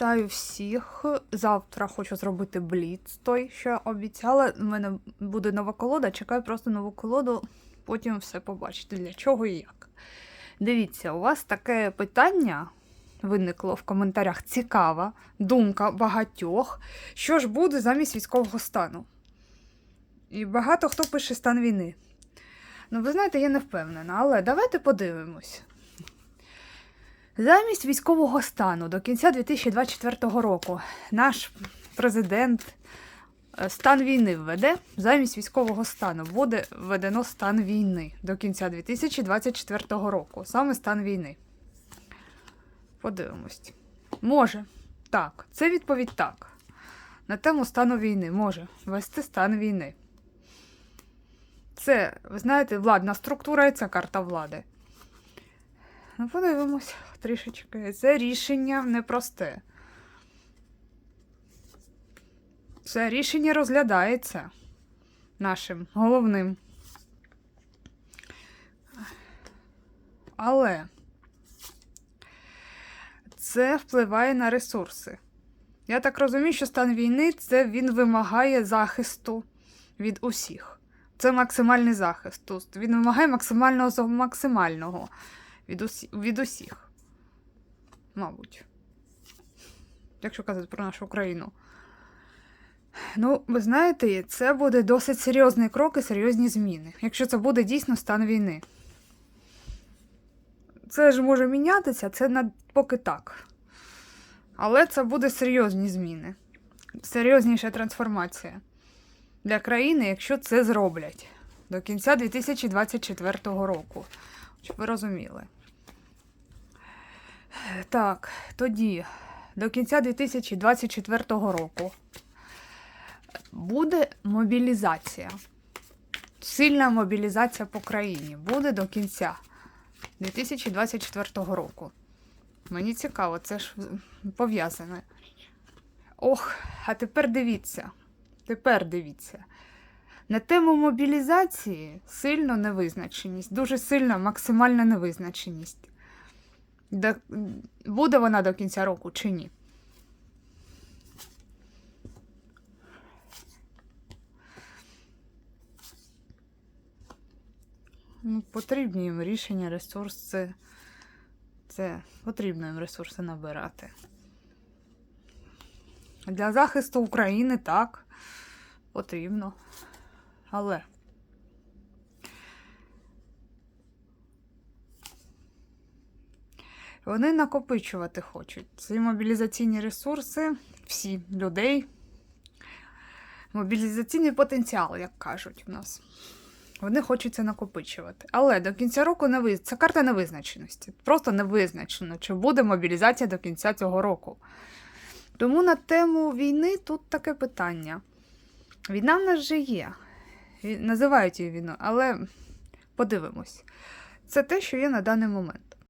Вітаю всіх. Завтра хочу зробити бліц, той, що я обіцяла. У мене буде нова колода, чекаю просто нову колоду, потім все побачите, для чого і як. Дивіться, у вас таке питання виникло в коментарях. Цікава думка багатьох, що ж буде замість військового стану. І багато хто пише стан війни. Ну, ви знаєте, я не впевнена, але давайте подивимось. Замість військового стану до кінця 2024 року наш президент е, стан війни введе. Замість військового стану буде введено стан війни до кінця 2024 року. Саме стан війни. Подивимось. Може. Так, це відповідь так. На тему стану війни може ввести стан війни. Це, ви знаєте, владна структура і це карта влади. Ну, подивимось трішечки. Це рішення непросте. Це рішення розглядається нашим головним. Але це впливає на ресурси. Я так розумію, що стан війни це він вимагає захисту від усіх. Це максимальний захист. Тобто Він вимагає максимального максимального від, усі, від усіх. Мабуть. Якщо казати про нашу Україну. Ну, ви знаєте, це буде досить серйозний крок і серйозні зміни, якщо це буде дійсно стан війни. Це ж може мінятися, це на... поки так. Але це буде серйозні зміни. Серйозніша трансформація для країни, якщо це зроблять до кінця 2024 року. Щоб ви розуміли. Так, тоді до кінця 2024 року буде мобілізація. Сильна мобілізація по країні буде до кінця 2024 року. Мені цікаво, це ж пов'язане. Ох, а тепер дивіться. Тепер дивіться. На тему мобілізації сильно невизначеність, дуже сильна максимальна невизначеність. До- Буде вона до кінця року чи ні? Ну, потрібні їм рішення, ресурси. Це потрібно їм ресурси набирати. Для захисту України так, потрібно. Але. Вони накопичувати хочуть. Ці мобілізаційні ресурси, всі людей. Мобілізаційний потенціал, як кажуть у нас. Вони хочуть це накопичувати. Але до кінця року не виз... це карта невизначеності. Просто не визначено, чи буде мобілізація до кінця цього року. Тому на тему війни тут таке питання. Війна в нас вже є. Називають її війною, але подивимось. Це те, що є на даний момент.